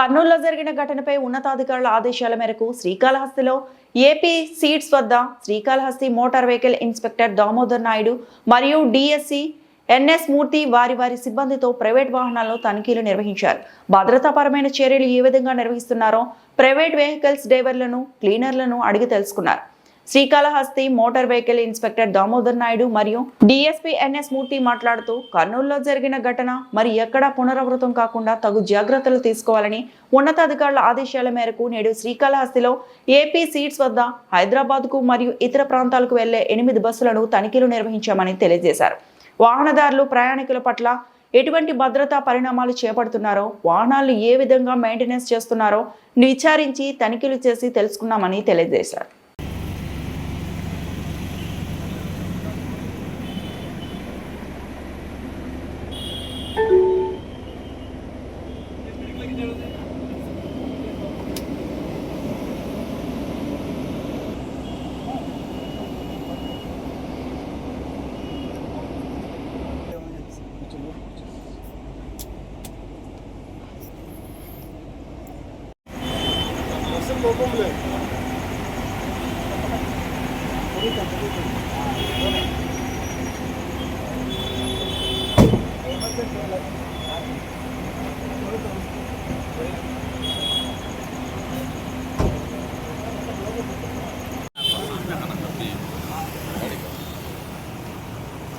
కర్నూలులో జరిగిన ఘటనపై ఉన్నతాధికారుల ఆదేశాల మేరకు శ్రీకాళహస్తిలో ఏపీ సీట్స్ వద్ద Srikalahasti motor vehicle inspector Damodar Naidu మరియు డిఎస్సి ఎన్ఎస్ మూర్తి వారి వారి సిబ్బందితో ప్రైవేట్ వాహనాల్లో తనిఖీలు నిర్వహించారు. భద్రతాపరమైన చర్యలు ఏ విధంగా నిర్వహిస్తున్నారో ప్రైవేట్ వెహికల్స్ డ్రైవర్లను క్లీనర్లను అడిగి తెలుసుకున్నారు. Srikalahasti motor vehicle inspector Damodar Naidu మరియు డిఎస్పీ ఎన్ఎస్ మూర్తి మాట్లాడుతూ కర్నూలులో జరిగిన ఘటన మరి ఎక్కడా పునరావృతం కాకుండా తగు జాగ్రత్తలు తీసుకోవాలని ఉన్నతాధికారుల ఆదేశాల మేరకు నేడు శ్రీకాళహస్తిలో ఏపీ సీట్స్ వద్ద హైదరాబాద్కు మరియు ఇతర ప్రాంతాలకు వెళ్ళే ఎనిమిది బస్సులను తనిఖీలు నిర్వహించామని తెలియజేశారు. వాహనదారులు ప్రయాణికుల పట్ల ఎటువంటి భద్రతా పరిణామాలు చేపడుతున్నారో వాహనాలను ఏ విధంగా మెయింటెనెన్స్ చేస్తున్నారో విచారించి తనిఖీలు చేసి తెలుసుకున్నామని తెలియజేశారు.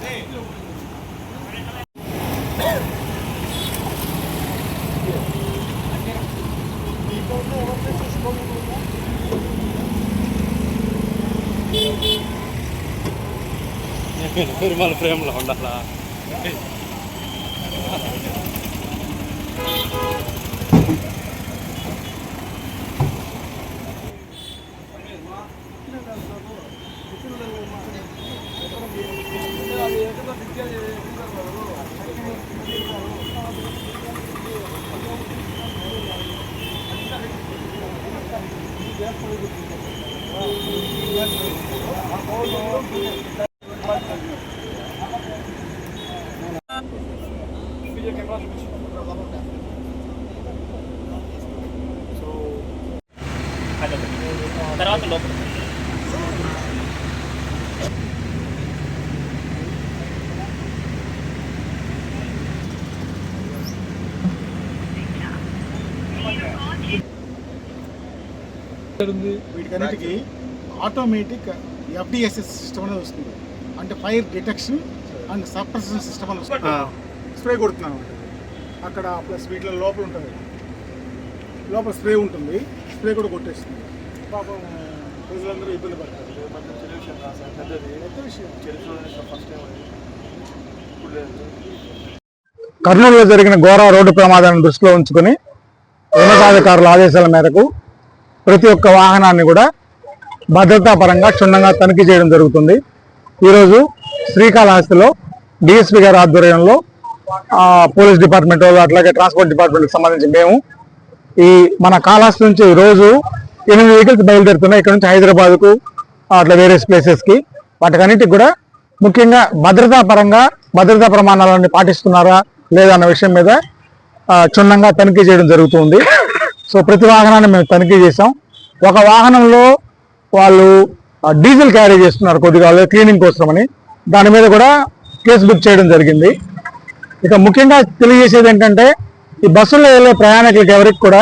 Hey! నిర్మల ప్రేమలో ఉండాలా తర్వాత లోపల వీటికన్నిటికీ ఆటోమేటిక్ ఎఫ్డిఎస్ఎస్ సిస్టమ్ అనేది వస్తుంది. అంటే fire detection and suppression system అని వస్తుంది. స్ప్రే కొడుతున్నాం అక్కడ ప్లస్ వీటిలో లోపల ఉంటుంది. లోపల స్ప్రే ఉంటుంది. స్ప్రే కూడా కొట్టేస్తుంది. పాపం ప్రజలందరూ ఇబ్బంది పడతారు పెద్ద విషయం. కర్నూలులో జరిగిన ఘోర రోడ్డు ప్రమాదాన్ని దృష్టిలో ఉంచుకొని ఉన్నతాధికారుల ఆదేశాల మేరకు ప్రతి ఒక్క వాహనాన్ని కూడా భద్రతా పరంగా క్షుణ్ణంగా తనిఖీ చేయడం జరుగుతుంది. ఈరోజు శ్రీకాళహస్తిలో డిఎస్పీ గారి ఆధ్వర్యంలో పోలీస్ డిపార్ట్మెంట్ వాళ్ళు అట్లాగే ట్రాన్స్పోర్ట్ డిపార్ట్మెంట్కి సంబంధించి మేము ఈ మన కాళహస్తి నుంచి రోజు ఎనిమిది వెహికల్స్ బయలుదేరుతున్నాయి. ఇక్కడ నుంచి హైదరాబాద్కు అట్లా వేరియస్ ప్లేసెస్కి. వాటికన్నిటికి కూడా ముఖ్యంగా భద్రతా పరంగా భద్రతా ప్రమాణాలన్నీ పాటిస్తున్నారా లేదా అన్న విషయం మీద క్షుణ్ణంగా తనిఖీ చేయడం జరుగుతుంది. సో ప్రతి వాహనాన్ని మేము తనిఖీ చేసాం ఒక వాహనంలో వాళ్ళు డీజిల్ క్యారీ చేస్తున్నారు కొద్దిగా క్లీనింగ్ కోసమని. దాని మీద కూడా కేసు బుక్ చేయడం జరిగింది. ఇక ముఖ్యంగా తెలియజేసేది ఏంటంటే ఈ బస్సుల్లో వెళ్ళే ప్రయాణికులకు ఎవరికి కూడా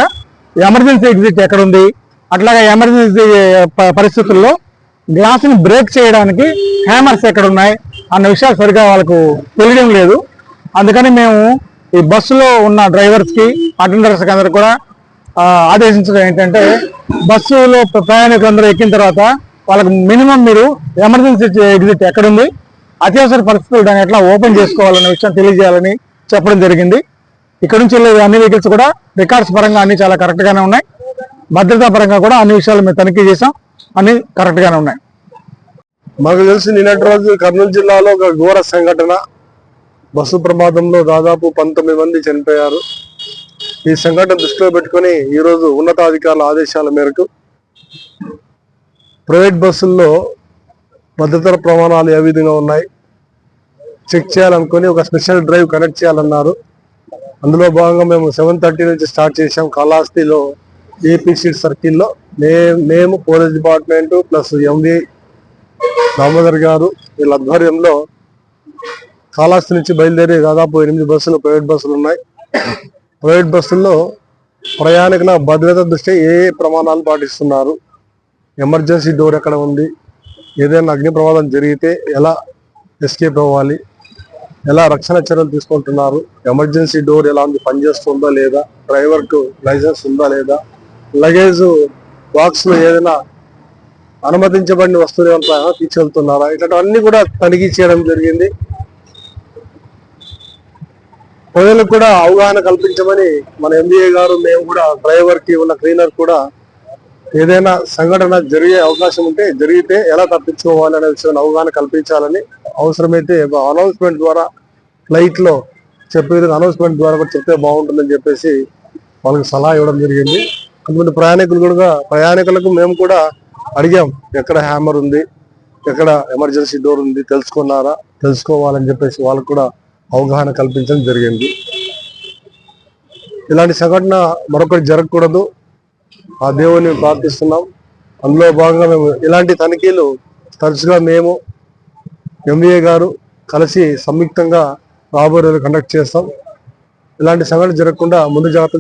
ఎమర్జెన్సీ ఎగ్జిట్ ఎక్కడ ఉంది అట్లాగే ఎమర్జెన్సీ పరిస్థితుల్లో గ్లాసుని బ్రేక్ చేయడానికి హ్యామర్స్ ఎక్కడ ఉన్నాయి అన్న విషయాలు సరిగా వాళ్ళకు తెలియడం లేదు. అందుకని మేము ఈ బస్సులో ఉన్న డ్రైవర్స్కి అటెండర్స్కి అటెండర్స్ అందరికి కూడా ఆదేశించడం ఏంటంటే బస్సులో ప్రయాణికులందరూ ఎక్కిన తర్వాత వాళ్ళకి మినిమం మీరు ఎమర్జెన్సీ ఎగ్జిట్ ఎక్కడుంది అత్యవసర పరిస్థితులు దాన్ని ఎట్లా ఓపెన్ చేసుకోవాలనే విషయం తెలియజేయాలని చెప్పడం జరిగింది. ఇక్కడ నుంచి వెళ్ళే అన్ని వెహికల్స్ కూడా రికార్డ్స్ పరంగా అన్ని చాలా కరెక్ట్ గానే ఉన్నాయి. భద్రతా పరంగా కూడా అన్ని విషయాలు మేము తనిఖీ చేసాం అన్ని కరెక్ట్ గానే ఉన్నాయి. మాకు తెలిసి నిన్నటి రోజు కర్నూలు జిల్లాలో ఒక ఘోర సంఘటన. బస్సు ప్రమాదంలో దాదాపు పంతొమ్మిది మంది చనిపోయారు. ఈ సంఘటన దృష్టిలో పెట్టుకుని ఈరోజు ఉన్నతాధికారుల ఆదేశాల మేరకు ప్రైవేట్ బస్సుల్లో భద్రతల ప్రమాణాలు ఏ విధంగా ఉన్నాయి? చెక్ చేయాలనుకుని ఒక స్పెషల్ డ్రైవ్ కనెక్ట్ చేయాలన్నారు. అందులో భాగంగా మేము సెవెన్ థర్టీ నుంచి స్టార్ట్ చేసాం కాళహస్తిలో ఏపీ సీట్ సర్కిల్లో మే మేము police department plus MV Damodar గారు వీళ్ళ ఆధ్వర్యంలో కాళహస్తి నుంచి బయలుదేరి దాదాపు ఎనిమిది బస్సులు ప్రైవేట్ బస్సులు ఉన్నాయి. ప్రైవేట్ బస్సుల్లో ప్రయాణికుల భద్రత దృష్ట్యా ఏ ఏ ప్రమాణాలు పాటిస్తున్నారు? ఎమర్జెన్సీ డోర్ ఎక్కడ ఉంది? ఏదైనా అగ్ని ప్రమాదం జరిగితే ఎలా ఎస్కేప్ అవ్వాలి? ఎలా రక్షణ చర్యలు తీసుకుంటున్నారు? ఎమర్జెన్సీ డోర్ ఎలా ఉంది? పనిచేస్తుందా లేదా? డ్రైవర్కు లైసెన్స్ ఉందా లేదా? లగేజ్ బాక్స్లో ఏదైనా అనుమతించబడిన వస్తువులు ఏమైనా తీసుకెళ్తున్నారా? ఇట్లాంటివన్నీ కూడా తనిఖీ చేయడం జరిగింది. ప్రజలకు కూడా అవగాహన కల్పించమని మన ఎంబీఏ గారు మేము కూడా డ్రైవర్కి ఉన్న క్లీనర్ కూడా ఏదైనా సంఘటన జరిగే అవకాశం ఉంటే జరిగితే ఎలా తప్పించుకోవాలి అనే విషయాన్ని అవగాహన కల్పించాలని అవసరమైతే అనౌన్స్మెంట్ ద్వారా ఫ్లైట్లో చెప్పే విధంగా అనౌన్స్మెంట్ ద్వారా కూడా చెప్తే బాగుంటుందని చెప్పేసి వాళ్ళకి సలహా ఇవ్వడం జరిగింది. కొంతమంది ప్రయాణికులు కూడా ప్రయాణికులకు మేము కూడా అడిగాం ఎక్కడ హ్యామర్ ఉంది ఎక్కడ ఎమర్జెన్సీ డోర్ ఉంది తెలుసుకున్నారా తెలుసుకోవాలని చెప్పేసి వాళ్ళకు కూడా అవగాహన కల్పించడం జరిగింది. ఇలాంటి సంఘటన మరొకటి జరగకూడదు. ఆ దేవుని ప్రార్థిస్తున్నాం. అందులో భాగంగా మేము ఇలాంటి తనిఖీలు తరచుగా మేము ఎంబీఏ గారు కలిసి సంయుక్తంగా రాబోయే కండక్ట్ చేస్తాం. ఇలాంటి సంఘటన జరగకుండా ముందు జాగ్రత్తలు